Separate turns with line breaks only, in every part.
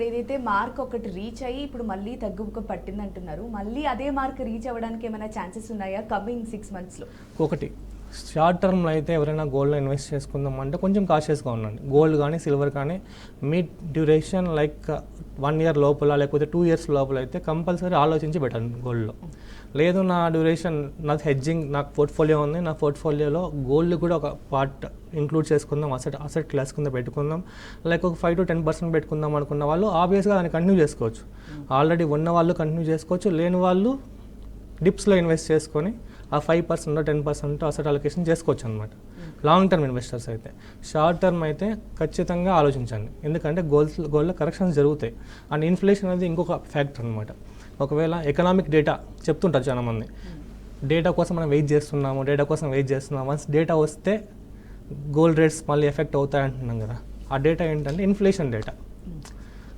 ఇప్పుడు ఏదైతే మార్క్ ఒకటి రీచ్ అయ్యి ఇప్పుడు మళ్ళీ తగ్గుముఖం పట్టింది అంటున్నారు మళ్ళీ అదే మార్క్ రీచ్ అవ్వడానికి ఏమైనా ఛాన్సెస్ ఉన్నాయా కమింగ్ సిక్స్ మంత్స్లో
ఒకటి షార్ట్ టర్మ్లో అయితే ఎవరైనా గోల్డ్లో ఇన్వెస్ట్ చేసుకుందాం అంటే కొంచెం కాషియస్గా ఉండండి. గోల్డ్ కానీ సిల్వర్ కానీ మీ డ్యూరేషన్ లైక్ వన్ ఇయర్ లోపల లేకపోతే టూ ఇయర్స్ లోపల అయితే కంపల్సరీ ఆలోచించి పెట్టండి గోల్డ్లో లేదు నా డ్యూరేషన్ నాకు హెడ్జింగ్ నాకు పోర్ట్ఫోలియో ఉంది. నా పోర్ట్ఫోలియోలో గోల్డ్ కూడా ఒక పార్ట్ ఇంక్లూడ్ చేసుకుందాం. అసెట్ అసెట్ క్లాస్ కింద పెట్టుకుందాం. లైక్ ఒక ఫైవ్ టు టెన్ పర్సెంట్ పెట్టుకుందాం అనుకున్న వాళ్ళు ఆబ్వియస్గా దాన్ని కంటిన్యూ చేసుకోవచ్చు. ఆల్రెడీ ఉన్న వాళ్ళు కంటిన్యూ చేసుకోవచ్చు. లేని వాళ్ళు డిప్స్లో ఇన్వెస్ట్ చేసుకొని ఆ five percent ten percent asset allocation చేసుకోవచ్చు అనమాట లాంగ్ టర్మ్ ఇన్వెస్టర్స్ అయితే. షార్ట్ టర్మ్ అయితే ఖచ్చితంగా ఆలోచించండి. ఎందుకంటే గోల్స్ గోల్డ్లో కరెక్షన్స్ జరుగుతాయి. అండ్ ఇన్ఫ్లేషన్ అనేది ఇంకొక ఫ్యాక్టర్ అనమాట ఒకవేళ ఎకనామిక్ డేటా చెప్తుంటారు చాలామంది. డేటా కోసం మనం వెయిట్ చేస్తున్నాము డేటా కోసం వెయిట్ చేస్తున్నాము. వన్స్ డేటా వస్తే గోల్డ్ రేట్స్ మళ్ళీ ఎఫెక్ట్ అవుతాయి అంటున్నాం కదా. ఆ డేటా ఏంటంటే ఇన్ఫ్లేషన్ డేటా.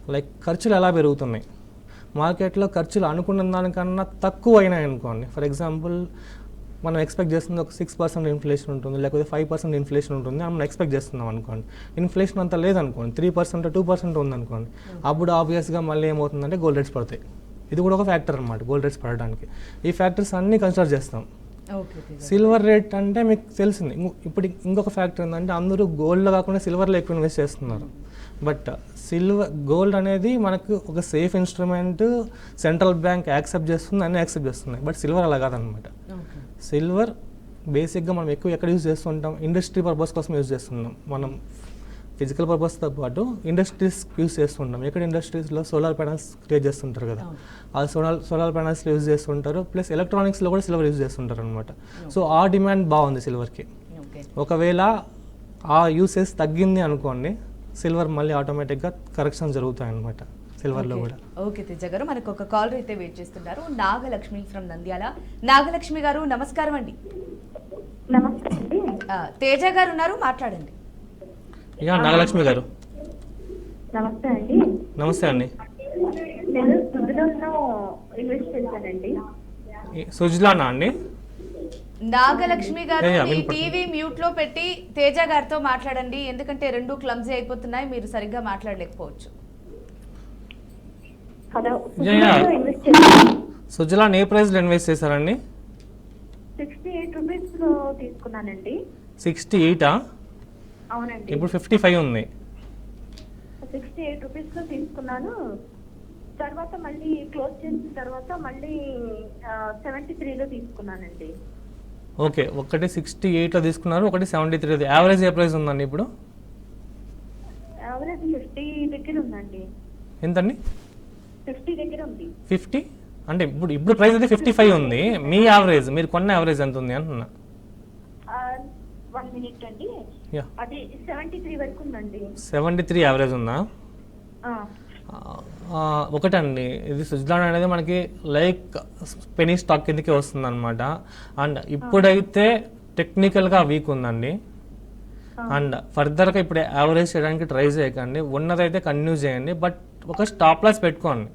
లైక్ ఖర్చులు ఎలా పెరుగుతున్నాయి? మార్కెట్లో ఖర్చులు అనుకున్న దానికన్నా తక్కువ అయినాయి అనుకోండి. ఫర్ ఎగ్జాంపుల్ మనం ఎక్స్పెక్ట్ చేస్తుంది ఒక సిక్స్ పర్సెంట్ ఇన్ఫ్లేషన్ ఉంటుంది లేకపోతే ఫైవ్ పర్సెంట్ ఇన్ఫ్లేషన్ ఉంటుంది అని మనం ఎక్స్పెక్ట్ చేస్తున్నాం అనుకోండి. ఇన్ఫ్లేషన్ అంత లేదనుకోండి త్రీ పర్సెంట్ టూ పర్సెంట్ ఉందనుకోండి. అప్పుడు ఆబ్వియస్గా మళ్ళీ ఏమవుతుందంటే గోల్డ్ రేట్స్ పడతాయి. ఇది కూడా ఒక ఫ్యాక్టర్ అనమాట గోల్డ్ రేట్స్ పడడానికి. ఈ ఫ్యాక్టర్స్ అన్నీ కన్సిడర్ చేస్తాం.
ఓకే
సిల్వర్ రేట్ అంటే మీకు తెలిసింది. ఇప్పుడు ఇంకొక ఫ్యాక్టర్ ఏంటంటే అందరూ గోల్డ్లో కాకుండా సిల్వర్లో ఎక్కువ ఇన్వెస్ట్ చేస్తున్నారు. బట్ సిల్వర్ గోల్డ్ అనేది మనకు ఒక safe instrument central bank accept చేస్తుంది అన్నీ యాక్సెప్ట్ చేస్తున్నాయి. బట్ సిల్వర్ అలా కాదనమాట సిల్వర్ బేసిక్గా మనం ఎక్కువ ఎక్కడ యూజ్ చేస్తుంటాం? ఇండస్ట్రీ పర్పస్ కోసం యూజ్ చేస్తున్నాం మనం ఫిజికల్ పర్పస్తో పాటు ఇండస్ట్రీస్ యూజ్ చేస్తుంటాం. ఎక్కడ ఇండస్ట్రీస్లో సోలార్ ప్యానల్స్ క్రియేట్ చేస్తుంటారు కదా? ఆ సోలార్ సోలార్ ప్యానల్స్ యూజ్ చేస్తుంటారు. ప్లస్ ఎలక్ట్రానిక్స్లో కూడా సిల్వర్ యూజ్ చేస్తుంటారు అనమాట సో ఆ డిమాండ్ బాగుంది సిల్వర్కి. ఒకవేళ ఆ యూసేజ్ తగ్గింది అనుకోండి సిల్వర్ మళ్ళీ ఆటోమేటిక్గా కరెక్షన్ జరుగుతాయి అనమాట సిల్వర్లో కూడా.
ఓకే తేజ గారు మనకు ఒక కాలర్ అయితే వెయిట్ చేస్తున్నారు. నాగలక్ష్మి ఫ్రమ్ నంద్యాల. నాగలక్ష్మి గారు నమస్కారం అండి.
నమస్తే అండి.
ఆ, తేజ గారు ఉన్నారు మాట్లాడండి.
యా నాగలక్ష్మి గారు.
నమస్తే అండి.
నమస్తే అండి.
నేను ఇన్వెస్ట్ చేశానండి.
సుజ్లానా అండి?
నాగలక్ష్మి గారు మీ. టీవీ మ్యూట్లో పెట్టి తేజ గారితో మాట్లాడండి. ఎందుకంటే రెండు క్లమ్జీ అయిపోతున్నాయి మీరు సరిగ్గా మాట్లాడలేకపోవచ్చు.
హలో
సుజలాన్ ఏ ప్రైస్లో ఇన్వెస్ట్ చేశారండి?
సిక్స్టీ ఎయిట్ రూపీస్లో తీసుకున్నానండి.
సిక్స్టీ ఎయిటా
అవునండి.
ఇప్పుడు ఫిఫ్టీ ఫైవ్ ఉంది.
సిక్స్టీ ఎయిట్ రూపీస్లో తీసుకున్నాను. తర్వాత మళ్ళీ క్లోజ్ చేసిన తర్వాత మళ్ళీ సెవెంటీ త్రీలో తీసుకున్నానండి.
ఓకే ఒకటి సిక్స్టీ ఎయిట్లో తీసుకున్నారు ఒకటి సెవెంటీ త్రీ యావరేజ్ ఏ ప్రైస్ ఉందండి ఇప్పుడు?
యావరేజ్ ఫిఫ్టీ దగ్గర ఉందండి.
ఎంతండి?
ఫిఫ్టీ
అంటే ఇప్పుడు ఇప్పుడు ప్రైస్ అయితే ఫిఫ్టీ ఫైవ్ ఉంది. మీ యావరేజ్ మీరు కొన్న యావరేజ్ ఎంత ఉంది అంటున్నా?
వన్ మినిట్ అండి.
యా.
అది సెవెంటీ త్రీ వరకు ఉందండి.
సెవెంటీ త్రీ యావరేజ్ ఉందా? ఒకటండి. ఇది సుజ్లాన్ అనేది మనకి లైక్ పెనీ స్టాక్ కిందకి వస్తుంది అనమాట అండ్ ఇప్పుడైతే టెక్నికల్గా వీక్ ఉందండి. అండ్ ఫర్దర్గా ఇప్పుడు యావరేజ్ చేయడానికి ట్రై చేయకండి. ఉన్నదైతే కంటిన్యూ చేయండి. బట్ ఒక స్టాప్ లాస్ పెట్టుకోండి.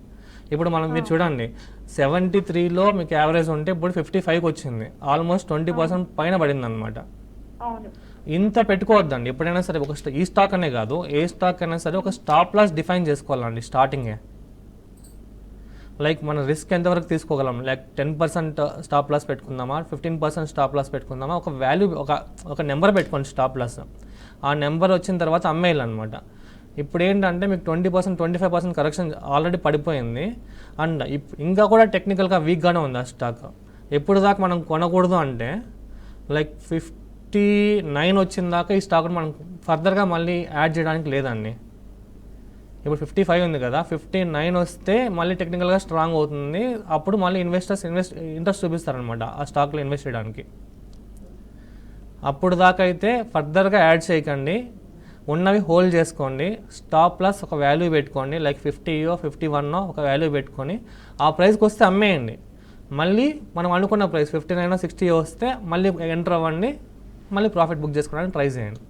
ఇప్పుడు మనం మీరు చూడండి సెవెంటీ త్రీలో మీకు యావరేజ్ ఉంటే ఇప్పుడు ఫిఫ్టీ ఫైవ్కి వచ్చింది ఆల్మోస్ట్ ట్వంటీ పర్సెంట్ పైన పడింది అనమాట ఇంత పెట్టుకోవద్దండి. ఎప్పుడైనా సరే ఒక స్ట- ఈ స్టాక్ అనే కాదు ఏ స్టాక్ అయినా సరే ఒక స్టాప్ లాస్ డిఫైన్ చేసుకోవాలండి స్టార్టింగే లైక్ మన రిస్క్ ఎంతవరకు తీసుకోగలం? Like ten percent stop loss పెట్టుకుందామా? Fifteen percent stop loss పెట్టుకుందామా? ఒక వాల్యూ ఒక ఒక నెంబర్ పెట్టుకోండి స్టాప్ లాస్ ఆ నెంబర్ వచ్చిన తర్వాత అమ్మేయాలన్నమాట. ఇప్పుడు ఏంటంటే మీకు twenty percent twenty five percent correction already పడిపోయింది. అండ్ ఇప్ ఇంకా కూడా టెక్నికల్గా వీక్గానే ఉంది ఆ స్టాక్ ఎప్పుడు దాకా మనం కొనకూడదు అంటే లైక్ ఫిఫ్టీ నైన్ వచ్చిన దాకా ఈ స్టాక్ మనం ఫర్దర్గా మళ్ళీ యాడ్ చేయడానికి లేదండి. ఇప్పుడు ఫిఫ్టీ ఫైవ్ ఉంది కదా ఫిఫ్టీ నైన్ వస్తే మళ్ళీ టెక్నికల్గా స్ట్రాంగ్ అవుతుంది. అప్పుడు మళ్ళీ ఇన్వెస్టర్స్ ఇన్వెస్ట్ ఇంట్రెస్ట్ చూపిస్తారనమాట ఆ స్టాక్లో ఇన్వెస్ట్ చేయడానికి. అప్పుడు దాకా అయితే ఫర్దర్గా యాడ్ చేయకండి. ఉన్నవి హోల్డ్ చేసుకోండి. స్టాప్ ప్లస్ ఒక వాల్యూ పెట్టుకోండి. లైక్ ఫిఫ్టీయో ఫిఫ్టీ వన్నో ఒక వాల్యూ పెట్టుకొని ఆ ప్రైస్కి వస్తే అమ్మేయండి. మళ్ళీ మనం అనుకున్న ప్రైస్ ఫిఫ్టీ నైన్ సిక్స్టీ వస్తే మళ్ళీ ఎంటర్ అవ్వండి. మళ్ళీ ప్రాఫిట్ బుక్ చేసుకోవడానికి ట్రై చేయండి.